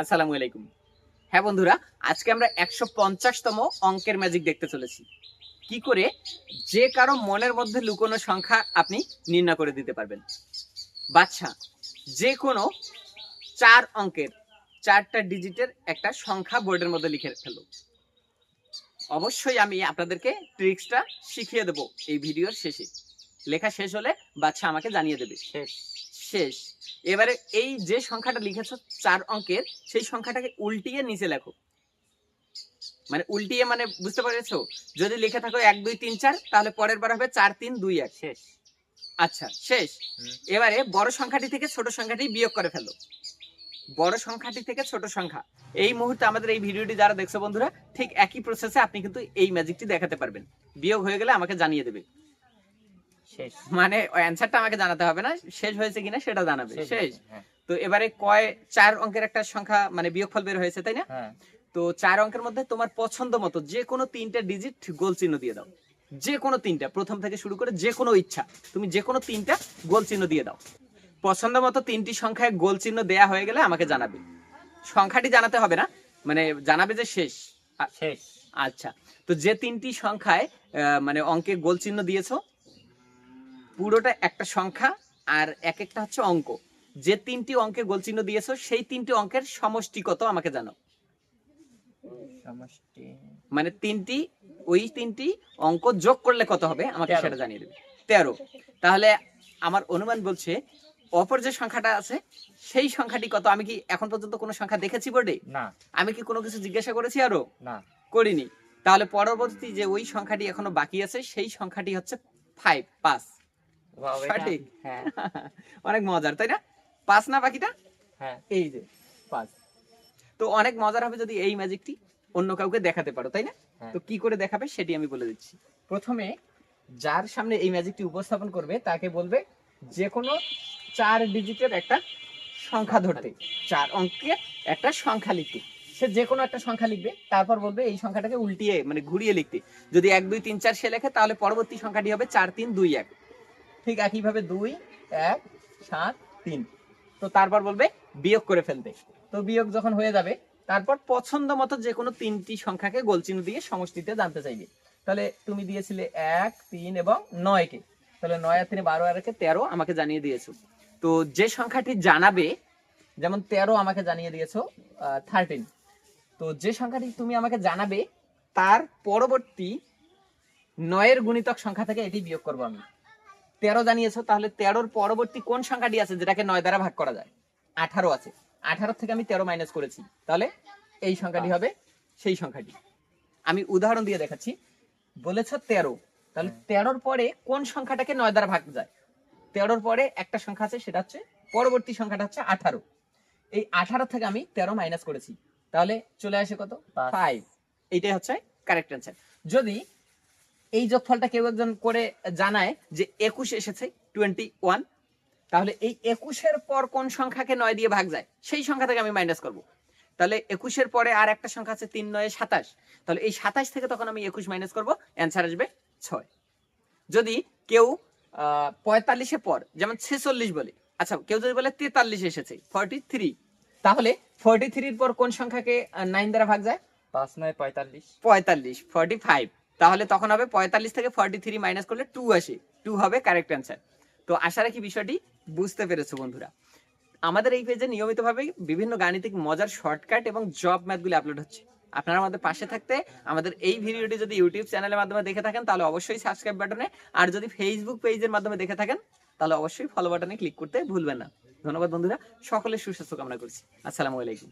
আসসালামু আলাইকুম। হ্যাঁ বন্ধুরা, আজকে আমরা একশো পঞ্চাশতম অঙ্কের ম্যাজিক দেখতে চলেছি। কি করে? যে কারও মনের মধ্যে লুকোনো সংখ্যা আপনি নির্ণয় করে দিতে পারবেন। বাচ্চা যে কোনো চার অঙ্কের, চারটা ডিজিটের একটা সংখ্যা বোর্ডের মধ্যে লিখে ফেলো। অবশ্যই আমি আপনাদেরকে ট্রিক্সটা শিখিয়ে দেবো এই ভিডিওর শেষে। লেখা শেষ হলে বাচ্চা আমাকে জানিয়ে দেবে। শেষ। শেষ। এবারে এই যে সংখ্যাটা লিখেছো চার অঙ্কের সেই সংখ্যাটাকে উল্টিয়ে নিচে লেখো। মানে উল্টিয়ে মানে বুঝতে পেরেছ? যদি লিখে থাকো এক দুই তিন চার তাহলে পরের বার হবে চার তিন দুই এক। শেষ। আচ্ছা শেষ। এবারে বড় সংখ্যাটি থেকে ছোট সংখ্যাটি বিয়োগ করে ফেলো। বড় সংখ্যাটি থেকে ছোট সংখ্যা। এই মুহূর্তে আমাদের এই ভিডিওটি যারা দেখছ বন্ধুরা ঠিক একই প্রসেসে আপনি কিন্তু এই ম্যাজিকটি দেখাতে পারবেন। বিয়োগ হয়ে গেলে আমাকে জানিয়ে দেবে। শেষ। মানে অ্যান্সারটা আমাকে জানাতে হবে না শেষ হয়েছে কিনা সেটা জানাবে। শেষ হ্যাঁ। তো এবারে কয় চার অঙ্কের একটা সংখ্যা মানে বিয়োগফল বের হয়েছে তাই না? হ্যাঁ। তো চার অঙ্কের মধ্যে তোমার পছন্দ মতো যে কোনো তিনটা ডিজিট গোল চিহ্ন দিয়ে দাও। যে কোনো তিনটা প্রথম থেকে শুরু করে যে কোনো ইচ্ছা তুমি যে কোনো তিনটা গোল চিহ্ন দিয়ে দাও। পছন্দ মতো তিনটি সংখ্যায় গোল চিহ্ন দেয়া হয়ে গেলে আমাকে জানাবে। সংখ্যাটি জানাতে হবে না মানে জানাবে যে শেষ। শেষ। আচ্ছা। তো যে তিনটি সংখ্যায় আহ, মানে অঙ্কে গোল চিহ্ন দিয়েছ পুরোটা একটা সংখ্যা আর এক একটা হচ্ছে অঙ্ক। যে তিনটি অঙ্কে গোল চিহ্ন দিয়েছ সেই তিনটি অঙ্কের সমষ্টি কত আমাকে জানো সমষ্টি। মানে তিনটি ওই তিনটি অঙ্ক যোগ করলে কত হবে? আমাকে সেটা জানিয়ে দেবে। তেরো। তাহলে আমার অনুমান বলছে অপর যে সংখ্যাটা আছে সেই সংখ্যাটি কত? আমি কি এখন পর্যন্ত কোনো সংখ্যা দেখেছি বোর্ডে? না। আমি কি কোনো কিছু জিজ্ঞাসা করেছি আরও? না। করিনি। তাহলে পরবর্তী যে ওই সংখ্যাটি এখনও বাকি আছে সেই সংখ্যাটি হচ্ছে ফাইভ পাঁচ। সঠিক। হ্যাঁ অনেক মজার তাই না? পাঁচ না বাকিটা? হ্যাঁ। এই যে পাঁচ তো অনেক মজার হবে যদি এই ম্যাজিকটি অন্য কাউকে দেখাতে পারো তাই না? হ্যাঁ। তো কি করে দেখাবে সেটি আমি বলে দিচ্ছি। প্রথমে যার সামনে এই ম্যাজিকটি উপস্থাপন করবে তাকে বলবে যে কোনো চার ডিজিটের একটা সংখ্যা ধরতে। চার অঙ্কের একটা সংখ্যা লিখতে। সে যে কোনো একটা সংখ্যা লিখবে তারপর বলবে এই সংখ্যাটাকে উল্টিয়ে মানে ঘুরিয়ে লিখতে। যদি এক দুই তিন চার সে লেখে তাহলে পরবর্তী সংখ্যাটি হবে চার তিন দুই এক। ঠিক একইভাবে দুই, এক, সাত, তিন। তো তারপর বলবে বিয়োগ করে ফেলতে। তো বিয়োগ যখন হয়ে যাবে, তারপর পছন্দ মতো যে কোনো তিনটি সংখ্যাকে গোলচিহ্ন দিয়ে সমষ্টিতে জানতে চাইবে। তাহলে তুমি দিয়েছিলে এক, তিন এবং নয়কে। তাহলে নয় আর তিনে, বারো আর একে তেরো আমাকে জানিয়ে দিয়েছ। তো যে সংখ্যাটি জানাবে, যেমন তেরো আমাকে জানিয়ে দিয়েছ থার্টিন তো যে সংখ্যাটি তুমি আমাকে জানাবে, তার পরবর্তী নয়ের গুণিতক সংখ্যা থেকে এটি বিয়োগ করব আমি। তেরো জানিয়েছো তাহলে তেরোর পরবর্তী কোন সংখ্যাটি আছে যেটাকে নয় দ্বারা ভাগ করা যায়? আঠারো আছে। আঠারো থেকে আমি তেরো মাইনাস করেছি। তাহলে এই সংখ্যাটি হবে সেই সংখ্যাটি। আমি উদাহরণ দিয়ে দেখাচ্ছি। বলেছ তেরো। তাহলে। তেরোর পরে কোন সংখ্যাটাকে নয় দ্বারা ভাগ যায়? তেরোর পরে একটা সংখ্যা আছে সেটা হচ্ছে পরবর্তী সংখ্যাটা হচ্ছে আঠারো। এই আঠারো থেকে আমি তেরো মাইনাস করেছি। তাহলে চলে আসে কত? ফাইভ এইটাই হচ্ছে কারেক্ট অ্যান্সার যদি এই যোগফলটা কেউ একজন করে জানায় যে একুশ এসেছে টোয়েন্টি ওয়ান তাহলে এই একুশের পর কোন সংখ্যাকে নয় দিয়ে ভাগ যায়? সেই সংখ্যা থেকে আমি মাইনাস করব। তাহলে একুশের পরে আর একটা সংখ্যা আছে তিন নয় সাতাশ। তাহলে এই সাতাশ থেকে তখন আমি একুশ মাইনাস করব অ্যান্সার আসবে ছয়। যদি কেউ আহ, পঁয়তাল্লিশের পর যেমন ছেচল্লিশ বলে আচ্ছা কেউ যদি বলে তেতাল্লিশ এসেছে ফর্টি থ্রি তাহলে ফর্টি থ্রির পর কোন সংখ্যাকে নাইন দ্বারা ভাগ যায়? পাঁচ নয় পঁয়তাল্লিশ। পঁয়তাল্লিশ ফর্টি ফাইভ তাহলে তখন হবে পঁয়তাল্লিশ থেকে ফর্টি থ্রি মাইনাস করলে টু আসে। টু হবে কারেক্ট অ্যান্সার তো আশা রাখি বিষয়টি বুঝতে পেরেছ বন্ধুরা। আমাদের এই পেজে নিয়মিতভাবে বিভিন্ন গাণিতিক মজার শর্টকাট এবং জব ম্যাথগুলি আপলোড হচ্ছে। আপনারা আমাদের পাশে থাকতে আমাদের এই ভিডিওটি যদি ইউটিউব চ্যানেলের মাধ্যমে দেখে থাকেন, তাহলে অবশ্যই সাবস্ক্রাইব বাটনে আর যদি ফেসবুক পেজের মাধ্যমে দেখে থাকেন, তাহলে অবশ্যই ফলো বাটনে ক্লিক করতে ভুলবেন না। ধন্যবাদ বন্ধুরা। সকলের সুস্বাস্থ্য কামনা করছি। আসসালামু আলাইকুম।